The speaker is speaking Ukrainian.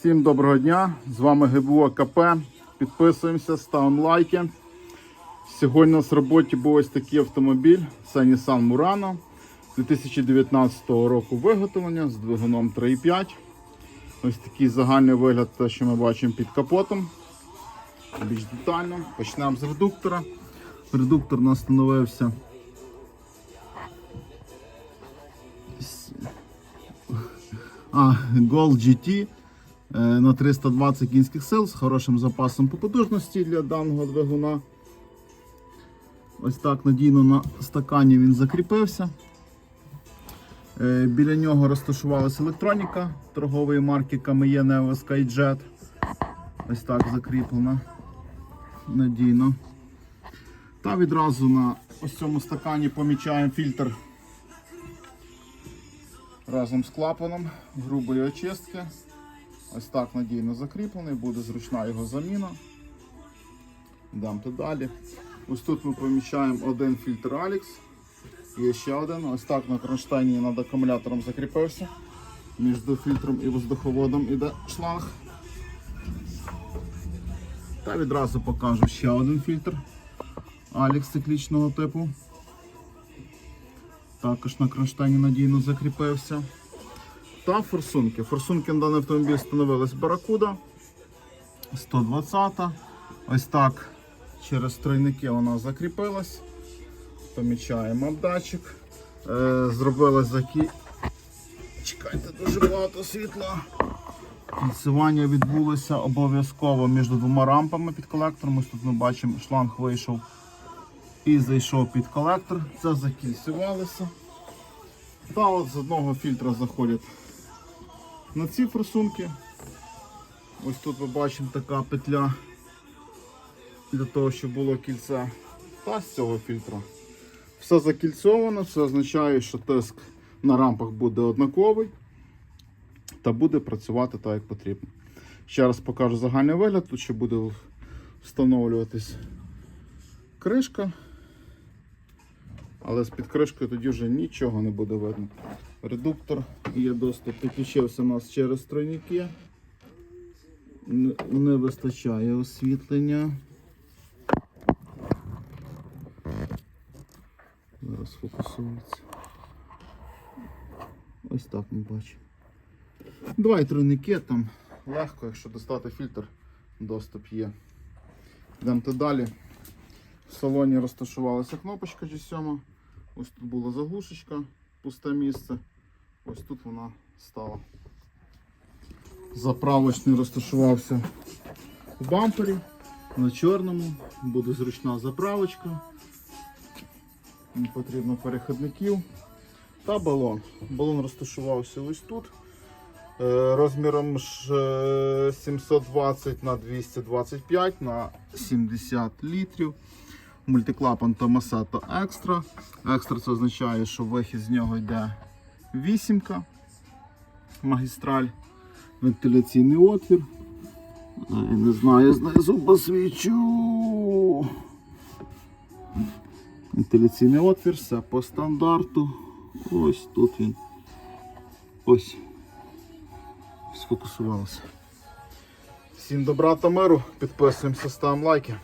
Всім доброго дня! З вами ГБО КП. Підписуємося, ставимо лайки. Сьогодні у нас в роботі був ось такий автомобіль. Це Nissan Murano 2019 року виготовлення з двигуном 3.5. Ось такий загальний вигляд, те, що ми бачимо під капотом. Більш детально. Почнемо з редуктора. Редуктор у нас встановився А, Gold GT на 320 кінських сил з хорошим запасом по потужності для даного двигуна. Ось так надійно на стакані він закріпився. Е, Біля нього розташувалася електроніка торгової марки Neo SkyJet. Ось так закріплена надійно. Та відразу на ось цьому стакані помічаємо фільтр разом з клапаном грубої очистки. Ось так надійно закріплений, буде зручна його заміна. Йдемо далі. Ось тут ми поміщаємо один фільтр Alex. Є ще один. Ось так на кронштейні над акумулятором закріпився. Між фільтром і воздуховодом іде шланг. Та відразу покажу ще один фільтр Alex циклічного типу. Також на кронштейні надійно закріпився. Та форсунки. Форсунки на даний автомобіль встановилась Баракуда 120. Ось так через тройники вона закріпилась. Помічаємо обдатчик. Е, зробили закі. Чекайте, дуже багато світла. Кільцювання відбулося обов'язково між двома рампами під колектором. Ось тут ми бачимо, шланг вийшов і зайшов під колектор. Це закільцювалося. Та от з одного фільтра заходять на ці форсунки. Ось тут ми бачимо така петля для того, щоб було кільце. Та з цього фільтра. Все закільцовано, це означає, що тиск на рампах буде однаковий та буде працювати так, як потрібно. Ще раз покажу загальний вигляд, тут ще буде встановлюватись кришка. Але з-під кришкою тоді вже нічого не буде видно. Редуктор є доступ, підключився у нас через тройники. Не- вистачає освітлення. Зараз фокусується. Ось так ми бачимо. Два тройники там легко, якщо достати фільтр, доступ є. Йдемо далі. В салоні розташувалася кнопочка G7. Ось тут була заглушечка, пусте місце. Ось тут вона стала. Заправочний розташувався в бампері на чорному. Буде зручна заправочка. Не потрібно переходників. Та балон. Балон розташувався ось тут. Е, Розміром е, 720 на 225 на 70 літрів. Мультиклапан Томасато Екстра. Екстра це означає, що вихід з нього йде вісімка, магістраль, вентиляційний отвір. Ай, Не знаю, знизу посвічу. Вентиляційний отвір, все по стандарту. Ось тут він. Ось. Сфокусувалося. Всім добра та миру. Підписуємося, ставимо лайки.